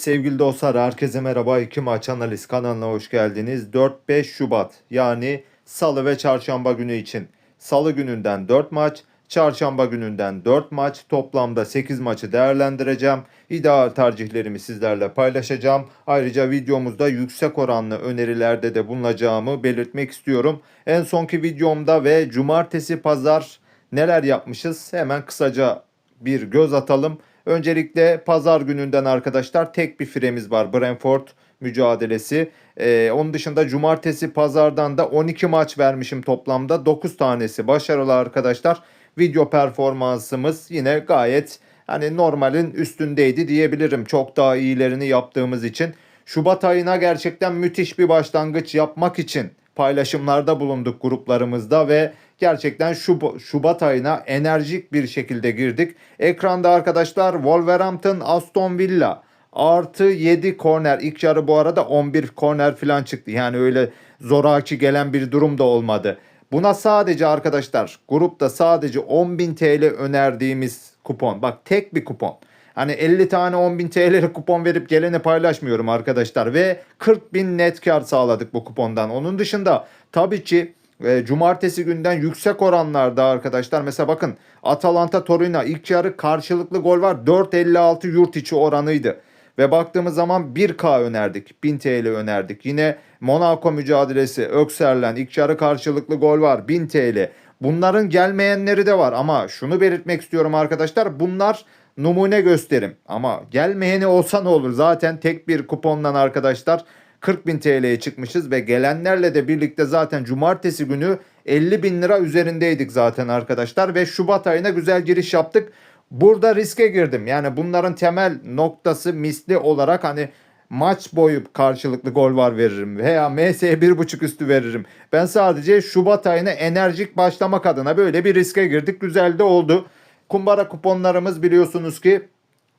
sevgili dostlar herkese merhaba. İki maç analiz kanalına hoş geldiniz. 4-5 Şubat yani salı ve çarşamba günü için. Salı gününden 4 maç, çarşamba gününden 4 maç. Toplamda 8 maçı değerlendireceğim. İdeal tercihlerimi sizlerle paylaşacağım. Ayrıca videomuzda yüksek oranlı önerilerde de bulunacağımı belirtmek istiyorum. En sonki videomda ve cumartesi pazar neler yapmışız hemen kısaca bir göz atalım. Öncelikle pazar gününden arkadaşlar tek bir firemiz var. Brentford mücadelesi. Ee, onun dışında cumartesi pazardan da 12 maç vermişim toplamda. 9 tanesi başarılı arkadaşlar. Video performansımız yine gayet hani normalin üstündeydi diyebilirim. Çok daha iyilerini yaptığımız için. Şubat ayına gerçekten müthiş bir başlangıç yapmak için paylaşımlarda bulunduk gruplarımızda ve gerçekten Şub- Şubat ayına enerjik bir şekilde girdik. Ekranda arkadaşlar Wolverhampton Aston Villa artı 7 korner ilk yarı bu arada 11 korner falan çıktı. Yani öyle zoraki gelen bir durum da olmadı. Buna sadece arkadaşlar grupta sadece 10.000 TL önerdiğimiz kupon. Bak tek bir kupon. Hani 50 tane 10.000 TL'lik kupon verip geleni paylaşmıyorum arkadaşlar. Ve 40 bin net kar sağladık bu kupondan. Onun dışında tabii ki e, cumartesi günden yüksek oranlarda arkadaşlar. Mesela bakın Atalanta Torino ilk yarı karşılıklı gol var. 4.56 yurt içi oranıydı. Ve baktığımız zaman 1K önerdik. 1000 TL önerdik. Yine Monaco mücadelesi Ökserlen ilk yarı karşılıklı gol var. 1000 TL. Bunların gelmeyenleri de var ama şunu belirtmek istiyorum arkadaşlar. Bunlar numune gösterim. Ama gelmeyeni olsa ne olur? Zaten tek bir kupondan arkadaşlar 40 bin TL'ye çıkmışız ve gelenlerle de birlikte zaten cumartesi günü 50 bin lira üzerindeydik zaten arkadaşlar ve Şubat ayına güzel giriş yaptık. Burada riske girdim. Yani bunların temel noktası misli olarak hani maç boyu karşılıklı gol var veririm veya MS 1.5 üstü veririm. Ben sadece Şubat ayına enerjik başlamak adına böyle bir riske girdik. Güzel de oldu. Kumbara kuponlarımız biliyorsunuz ki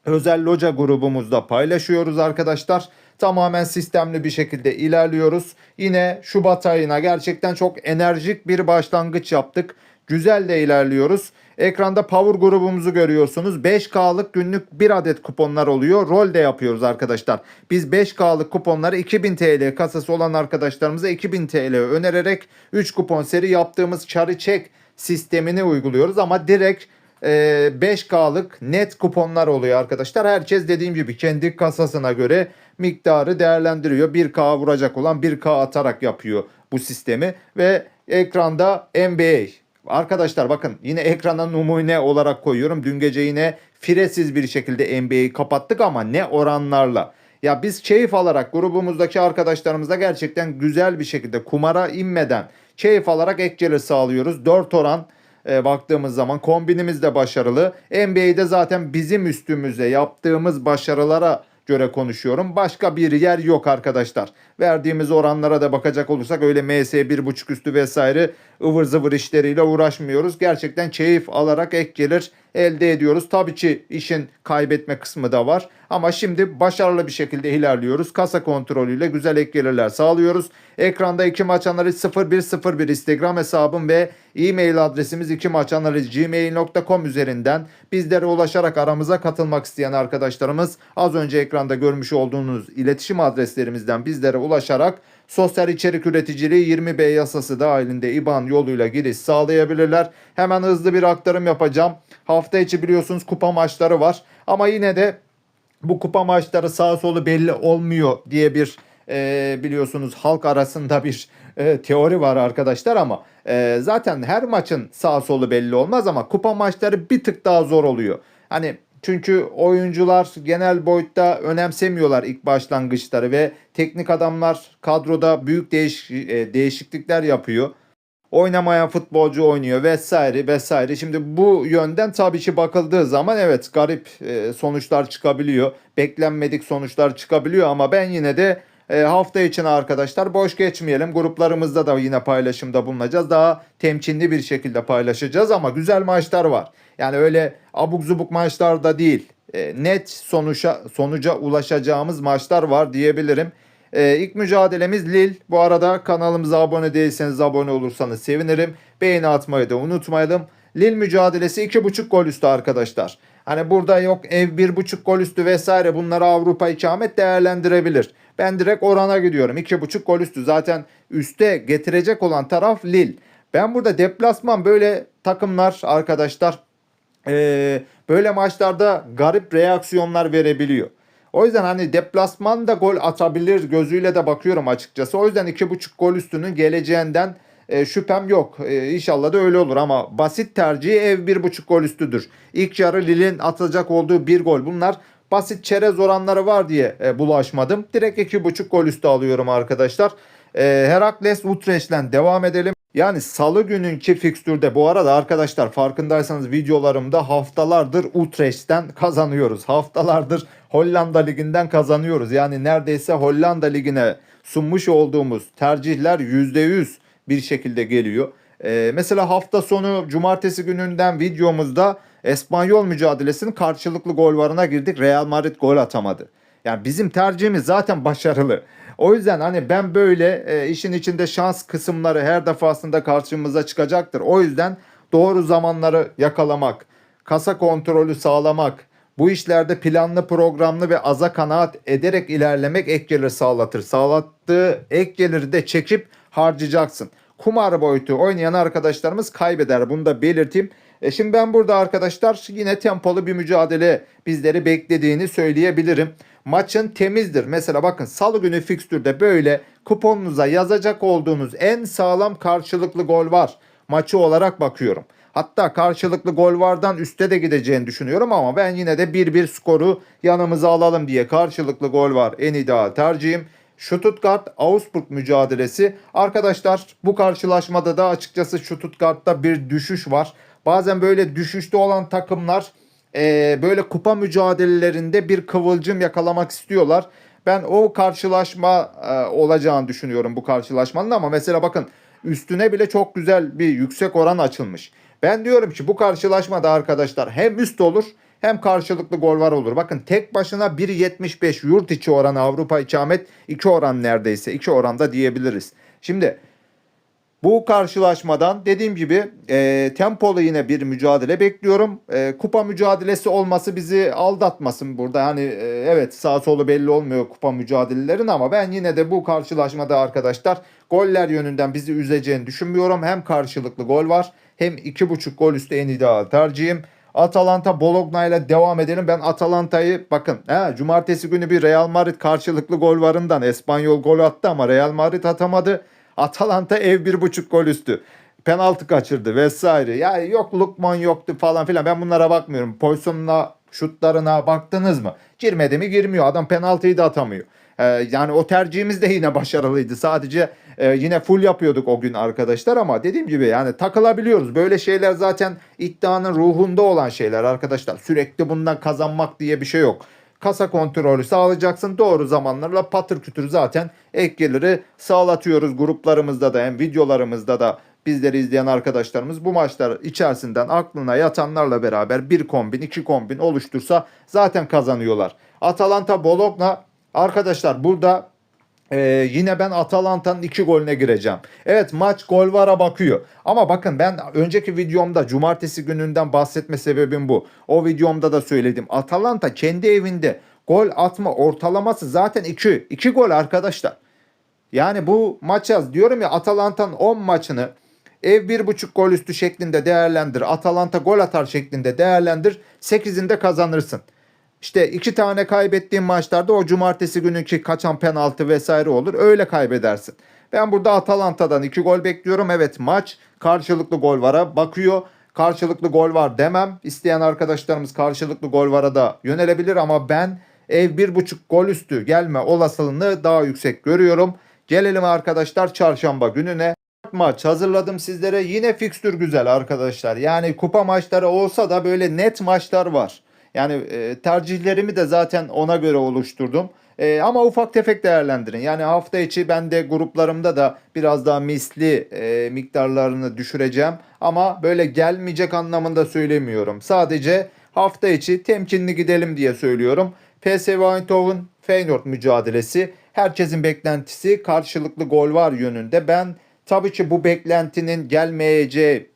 özel loca grubumuzda paylaşıyoruz arkadaşlar. Tamamen sistemli bir şekilde ilerliyoruz. Yine Şubat ayına gerçekten çok enerjik bir başlangıç yaptık. Güzel de ilerliyoruz. Ekranda Power grubumuzu görüyorsunuz. 5K'lık günlük bir adet kuponlar oluyor. Rol de yapıyoruz arkadaşlar. Biz 5K'lık kuponları 2000 TL kasası olan arkadaşlarımıza 2000 TL önererek 3 kupon seri yaptığımız çarı çek sistemini uyguluyoruz. Ama direkt 5K'lık net kuponlar oluyor arkadaşlar. Herkes dediğim gibi kendi kasasına göre miktarı değerlendiriyor. 1K vuracak olan 1K atarak yapıyor bu sistemi ve ekranda NBA Arkadaşlar bakın yine ekrana numune olarak koyuyorum. Dün gece yine firesiz bir şekilde NBA'yi kapattık ama ne oranlarla. Ya biz keyif alarak grubumuzdaki arkadaşlarımızla gerçekten güzel bir şekilde kumara inmeden keyif alarak ek gelir sağlıyoruz. 4 oran e, baktığımız zaman kombinimiz de başarılı. NBA'de zaten bizim üstümüze yaptığımız başarılara göre konuşuyorum. Başka bir yer yok arkadaşlar. Verdiğimiz oranlara da bakacak olursak öyle MS 1.5 üstü vesaire ıvır zıvır işleriyle uğraşmıyoruz. Gerçekten keyif alarak ek gelir elde ediyoruz. Tabii ki işin kaybetme kısmı da var. Ama şimdi başarılı bir şekilde ilerliyoruz. Kasa kontrolüyle güzel ek gelirler sağlıyoruz. Ekranda iki maç analiz 0101 Instagram hesabım ve e-mail adresimiz iki maç analiz gmail.com üzerinden bizlere ulaşarak aramıza katılmak isteyen arkadaşlarımız az önce ekranda görmüş olduğunuz iletişim adreslerimizden bizlere ulaşarak sosyal içerik üreticiliği 20B yasası dahilinde IBAN yoluyla giriş sağlayabilirler. Hemen hızlı bir aktarım yapacağım. Hafta içi biliyorsunuz kupa maçları var ama yine de bu kupa maçları sağ solu belli olmuyor diye bir e, biliyorsunuz halk arasında bir e, teori var arkadaşlar ama e, zaten her maçın sağ solu belli olmaz ama kupa maçları bir tık daha zor oluyor. Hani çünkü oyuncular genel boyutta önemsemiyorlar ilk başlangıçları ve teknik adamlar kadroda büyük değiş, e, değişiklikler yapıyor. Oynamayan futbolcu oynuyor vesaire vesaire. Şimdi bu yönden tabii ki bakıldığı zaman evet garip e, sonuçlar çıkabiliyor. Beklenmedik sonuçlar çıkabiliyor ama ben yine de e, hafta için arkadaşlar boş geçmeyelim. Gruplarımızda da yine paylaşımda bulunacağız. Daha temkinli bir şekilde paylaşacağız ama güzel maçlar var. Yani öyle abuk zubuk maçlar da değil. E, net sonuca sonuca ulaşacağımız maçlar var diyebilirim. E, ilk mücadelemiz Lille. Bu arada kanalımıza abone değilseniz abone olursanız sevinirim. Beğeni atmayı da unutmayalım. Lille mücadelesi 2.5 gol üstü arkadaşlar. Hani burada yok ev bir buçuk gol üstü vesaire bunları Avrupa ikamet değerlendirebilir. Ben direkt orana gidiyorum. iki buçuk gol üstü zaten üste getirecek olan taraf Lille. Ben burada deplasman böyle takımlar arkadaşlar eee, böyle maçlarda garip reaksiyonlar verebiliyor. O yüzden hani deplasman da gol atabilir gözüyle de bakıyorum açıkçası. O yüzden 2.5 gol üstünün geleceğinden e, şüphem yok. E, inşallah da öyle olur ama basit tercihi ev 1.5 gol üstüdür. İlk yarı Lille'in atacak olduğu bir gol. Bunlar basit çerez oranları var diye e, bulaşmadım. Direkt 2.5 gol üstü alıyorum arkadaşlar. E, Herakles Utrecht'ten devam edelim. Yani salı gününkü fikstürde bu arada arkadaşlar farkındaysanız videolarımda haftalardır Utrecht'ten kazanıyoruz. Haftalardır Hollanda Ligi'nden kazanıyoruz. Yani neredeyse Hollanda Ligi'ne sunmuş olduğumuz tercihler %100 bir şekilde geliyor. Ee, mesela hafta sonu cumartesi gününden videomuzda Espanyol mücadelesinin karşılıklı gol varına girdik. Real Madrid gol atamadı. Yani bizim tercihimiz zaten başarılı. O yüzden hani ben böyle e, işin içinde şans kısımları her defasında karşımıza çıkacaktır. O yüzden doğru zamanları yakalamak, kasa kontrolü sağlamak, bu işlerde planlı programlı ve aza kanaat ederek ilerlemek ek gelir sağlatır. Sağlattığı ek geliri de çekip harcayacaksın. Kumar boyutu oynayan arkadaşlarımız kaybeder. Bunu da belirteyim. E şimdi ben burada arkadaşlar yine tempolu bir mücadele bizleri beklediğini söyleyebilirim. Maçın temizdir. Mesela bakın salı günü fikstürde böyle kuponunuza yazacak olduğunuz en sağlam karşılıklı gol var. Maçı olarak bakıyorum. Hatta karşılıklı gol vardan üste de gideceğini düşünüyorum ama ben yine de 1-1 skoru yanımıza alalım diye karşılıklı gol var en ideal tercihim. Stuttgart Augsburg mücadelesi. Arkadaşlar bu karşılaşmada da açıkçası Stuttgart'ta bir düşüş var. Bazen böyle düşüşte olan takımlar e, böyle kupa mücadelelerinde bir kıvılcım yakalamak istiyorlar. Ben o karşılaşma e, olacağını düşünüyorum bu karşılaşmanın ama mesela bakın üstüne bile çok güzel bir yüksek oran açılmış. Ben diyorum ki bu karşılaşmada arkadaşlar hem üst olur hem karşılıklı gol var olur. Bakın tek başına 1.75 yurt içi oran Avrupa ikamet 2 oran neredeyse 2 oranda diyebiliriz. Şimdi bu karşılaşmadan dediğim gibi e, tempolu yine bir mücadele bekliyorum. E, kupa mücadelesi olması bizi aldatmasın burada. Hani e, evet sağ solu belli olmuyor kupa mücadelelerin ama ben yine de bu karşılaşmada arkadaşlar goller yönünden bizi üzeceğini düşünmüyorum. Hem karşılıklı gol var hem 2.5 gol üstü en ideal tercihim. Atalanta Bologna ile devam edelim. Ben Atalanta'yı bakın he, cumartesi günü bir Real Madrid karşılıklı gol varından Espanyol gol attı ama Real Madrid atamadı. Atalanta ev bir buçuk gol üstü. Penaltı kaçırdı vesaire. Ya yok Lukman yoktu falan filan. Ben bunlara bakmıyorum. Pozisyonuna, şutlarına baktınız mı? Girmedi mi girmiyor. Adam penaltıyı da atamıyor. Ee, yani o tercihimiz de yine başarılıydı. Sadece e, yine full yapıyorduk o gün arkadaşlar ama dediğim gibi yani takılabiliyoruz. Böyle şeyler zaten iddianın ruhunda olan şeyler arkadaşlar. Sürekli bundan kazanmak diye bir şey yok kasa kontrolü sağlayacaksın. Doğru zamanlarla patır kütür zaten ek geliri sağlatıyoruz gruplarımızda da hem videolarımızda da bizleri izleyen arkadaşlarımız bu maçlar içerisinden aklına yatanlarla beraber bir kombin iki kombin oluştursa zaten kazanıyorlar. Atalanta Bologna arkadaşlar burada ee, yine ben Atalanta'nın iki golüne gireceğim. Evet maç gol vara bakıyor. Ama bakın ben önceki videomda cumartesi gününden bahsetme sebebim bu. O videomda da söyledim. Atalanta kendi evinde gol atma ortalaması zaten 2. 2 gol arkadaşlar. Yani bu maç yaz diyorum ya Atalanta'nın 10 maçını ev 1.5 gol üstü şeklinde değerlendir. Atalanta gol atar şeklinde değerlendir. 8'inde kazanırsın. İşte iki tane kaybettiğin maçlarda o cumartesi günkü kaçan penaltı vesaire olur. Öyle kaybedersin. Ben burada Atalanta'dan iki gol bekliyorum. Evet maç karşılıklı gol vara bakıyor. Karşılıklı gol var demem. İsteyen arkadaşlarımız karşılıklı gol vara da yönelebilir ama ben ev bir buçuk gol üstü gelme olasılığını daha yüksek görüyorum. Gelelim arkadaşlar çarşamba gününe. maç hazırladım sizlere. Yine fikstür güzel arkadaşlar. Yani kupa maçları olsa da böyle net maçlar var. Yani e, tercihlerimi de zaten ona göre oluşturdum. E, ama ufak tefek değerlendirin. Yani hafta içi ben de gruplarımda da biraz daha misli e, miktarlarını düşüreceğim. Ama böyle gelmeyecek anlamında söylemiyorum. Sadece hafta içi temkinli gidelim diye söylüyorum. PSV Eindhoven Feyenoord mücadelesi. Herkesin beklentisi karşılıklı gol var yönünde. Ben tabii ki bu beklentinin gelmeyeceği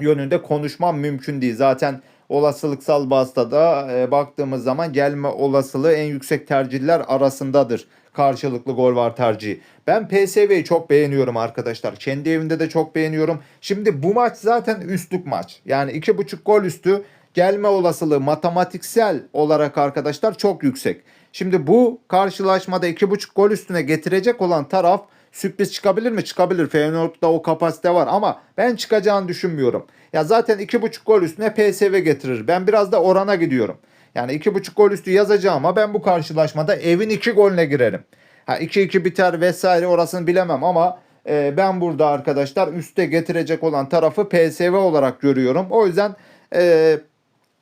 yönünde konuşmam mümkün değil. Zaten olasılıksal bazda da e, baktığımız zaman gelme olasılığı en yüksek tercihler arasındadır. Karşılıklı gol var tercihi. Ben PSV'yi çok beğeniyorum arkadaşlar. Kendi evinde de çok beğeniyorum. Şimdi bu maç zaten üstlük maç. Yani 2.5 gol üstü gelme olasılığı matematiksel olarak arkadaşlar çok yüksek. Şimdi bu karşılaşmada 2.5 gol üstüne getirecek olan taraf sürpriz çıkabilir mi? Çıkabilir. Feyenoord'da o kapasite var ama ben çıkacağını düşünmüyorum. Ya zaten 2.5 gol üstüne PSV getirir. Ben biraz da orana gidiyorum. Yani 2.5 gol üstü yazacağım ama ben bu karşılaşmada evin 2 golüne girerim. Ha 2-2 biter vesaire orasını bilemem ama e, ben burada arkadaşlar üste getirecek olan tarafı PSV olarak görüyorum. O yüzden e,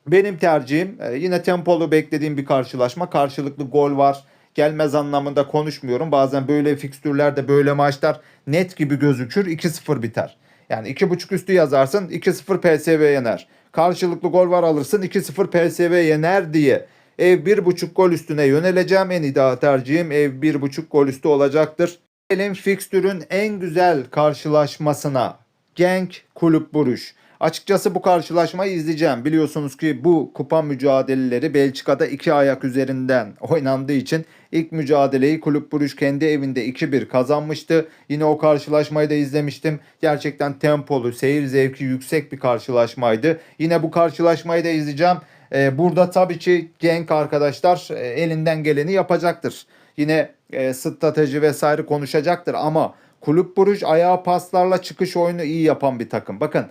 benim tercihim e, yine tempolu beklediğim bir karşılaşma. Karşılıklı gol var. Gelmez anlamında konuşmuyorum. Bazen böyle fikstürlerde böyle maçlar net gibi gözükür. 2-0 biter. Yani 2.5 üstü yazarsın 2-0 PSV yener. Karşılıklı gol var alırsın 2-0 PSV yener diye. Ev 1.5 gol üstüne yöneleceğim. En iddia tercihim ev 1.5 gol üstü olacaktır. Gelelim fikstürün en güzel karşılaşmasına. Genk Kulüp Buruş. Açıkçası bu karşılaşmayı izleyeceğim. Biliyorsunuz ki bu kupa mücadeleleri Belçika'da iki ayak üzerinden oynandığı için ilk mücadeleyi Kulüp Buruş kendi evinde 2-1 kazanmıştı. Yine o karşılaşmayı da izlemiştim. Gerçekten tempolu, seyir zevki yüksek bir karşılaşmaydı. Yine bu karşılaşmayı da izleyeceğim. Ee, burada tabii ki Genk arkadaşlar e, elinden geleni yapacaktır. Yine e, strateji vesaire konuşacaktır ama Kulüp Buruş ayağı paslarla çıkış oyunu iyi yapan bir takım. Bakın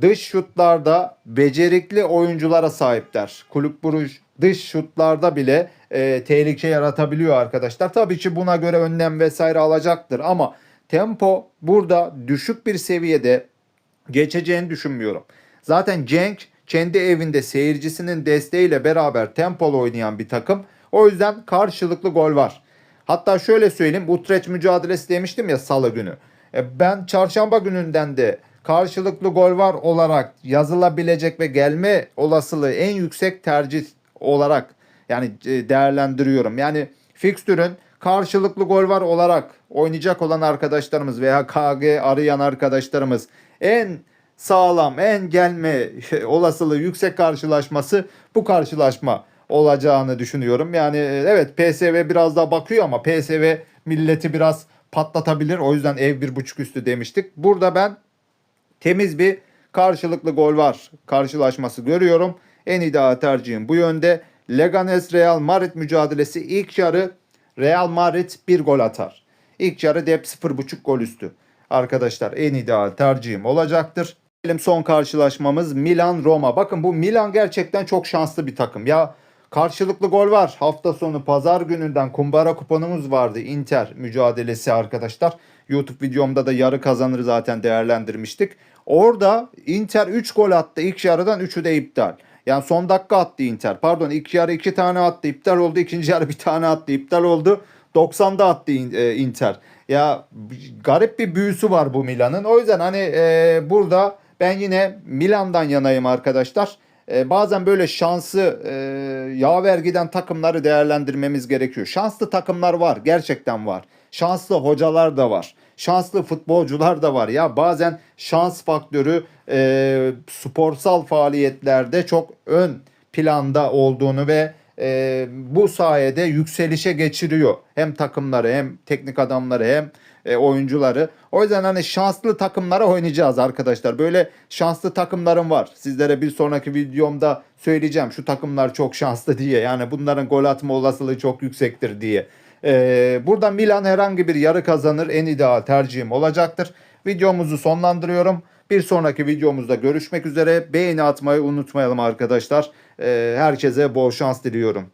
dış şutlarda becerikli oyunculara sahipler. Kulüp Buruj dış şutlarda bile e, tehlike yaratabiliyor arkadaşlar. Tabii ki buna göre önlem vesaire alacaktır ama tempo burada düşük bir seviyede geçeceğini düşünmüyorum. Zaten Cenk kendi evinde seyircisinin desteğiyle beraber tempolu oynayan bir takım. O yüzden karşılıklı gol var. Hatta şöyle söyleyeyim Utrecht mücadelesi demiştim ya salı günü. E, ben çarşamba gününden de karşılıklı gol var olarak yazılabilecek ve gelme olasılığı en yüksek tercih olarak yani e, değerlendiriyorum. Yani fikstürün karşılıklı gol var olarak oynayacak olan arkadaşlarımız veya KG arayan arkadaşlarımız en sağlam, en gelme olasılığı yüksek karşılaşması bu karşılaşma olacağını düşünüyorum. Yani e, evet PSV biraz daha bakıyor ama PSV milleti biraz patlatabilir. O yüzden ev bir buçuk üstü demiştik. Burada ben temiz bir karşılıklı gol var karşılaşması görüyorum. En ideal tercihim bu yönde. Leganes Real Madrid mücadelesi ilk yarı Real Madrid bir gol atar. İlk yarı dep 0.5 gol üstü. Arkadaşlar en ideal tercihim olacaktır. Gelelim son karşılaşmamız Milan Roma. Bakın bu Milan gerçekten çok şanslı bir takım. Ya karşılıklı gol var. Hafta sonu pazar gününden kumbara kuponumuz vardı. Inter mücadelesi arkadaşlar. YouTube videomda da yarı kazanır zaten değerlendirmiştik. Orada Inter 3 gol attı. İlk yarıdan 3'ü de iptal. Yani son dakika attı Inter. Pardon ilk yarı 2 tane attı iptal oldu. İkinci yarı bir tane attı iptal oldu. 90'da attı e, Inter. Ya garip bir büyüsü var bu Milan'ın. O yüzden hani e, burada ben yine Milan'dan yanayım arkadaşlar. E, bazen böyle şansı e, yaver giden takımları değerlendirmemiz gerekiyor. Şanslı takımlar var. Gerçekten var. Şanslı hocalar da var. Şanslı futbolcular da var. Ya bazen şans faktörü e, sporsal faaliyetlerde çok ön planda olduğunu ve e, bu sayede yükselişe geçiriyor. Hem takımları hem teknik adamları hem e, oyuncuları. O yüzden hani şanslı takımlara oynayacağız arkadaşlar. Böyle şanslı takımlarım var. Sizlere bir sonraki videomda söyleyeceğim. Şu takımlar çok şanslı diye. Yani bunların gol atma olasılığı çok yüksektir diye. Ee, burada Milan herhangi bir yarı kazanır en ideal tercihim olacaktır. Videomuzu sonlandırıyorum. Bir sonraki videomuzda görüşmek üzere. Beğeni atmayı unutmayalım arkadaşlar. Ee, herkese bol şans diliyorum.